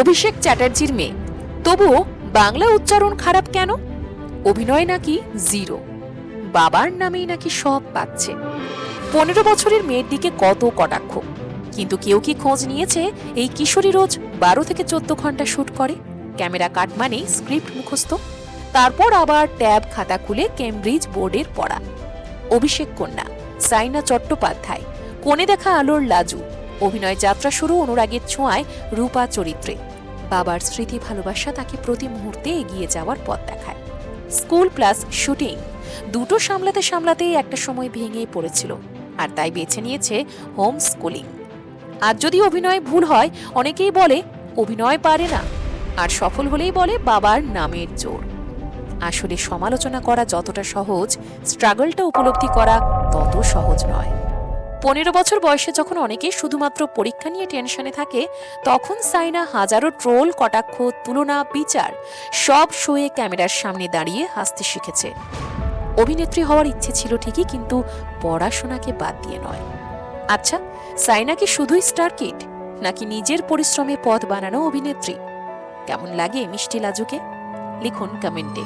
অভিষেক চ্যাটার্জির মেয়ে। তবুও বাংলা উচ্চারণ খারাপ কেন? অভিনয় নাকি জিরো? বাবার নামেই নাকি সব পাচ্ছে। পনেরো বছরের মেয়ের দিকে কত কটাক্ষ। কিন্তু কেউ কি খোঁজ নিয়েছে এই কিশোরী রোজ বারো থেকে চোদ্দ ঘণ্টা শ্যুট করে? ক্যামেরা কাট মানেই স্ক্রিপ্ট মুখস্থ। তারপর আবার ট্যাব খাতা খুলে কেমব্রিজ বোর্ডের পড়া। অভিষেক কন্যা, সাইনা চট্টোপাধ্যায়। কোণে দেখা আলোর লাজু। অভিনয় যাত্রা শুরু অনুরাগের ছোঁয়ায় রূপা চরিত্রে। বাবার স্মৃতি ভালোবাসা তাকে প্রতি মুহূর্তে এগিয়ে যাওয়ার পথ দেখায়। স্কুল প্লাস শুটিং, দুটো সামলাতে সামলাতেই একটা সময় ভেঙেই পড়েছিল, আর তাই বেছে নিয়েছে হোম স্কুলিং। আর যদি অভিনয় ভুল হয়, অনেকেই বলে, অভিনয় পারে না। আর সফল হলেই বলে, বাবার নামের জোর। আসলে সমালোচনা করা যতটা সহজ, স্ট্রাগলটা উপলব্ধি করা তত সহজ নয়। পনেরো বছর বয়সে যখন অনেকেই শুধুমাত্র পরীক্ষা নিয়ে টেনশনে থাকে, তখন সাইনা হাজারো ট্রোল, কটাক্ষ, তুলনা, বিচার, সব শোয়ে ক্যামেরার সামনে দাঁড়িয়ে হাসতে শিখেছে। অভিনেত্রী হওয়ার ইচ্ছে ছিল ঠিকই, কিন্তু পড়াশোনাকে বাদ দিয়ে নয়। আচ্ছা সাইনা কি শুধুই স্টার কিড, নাকি নিজের পরিশ্রমে পথ বানানো অভিনেত্রী? কেমন লাগে মিষ্টি লাজুকে? লিখুন কমেন্টে।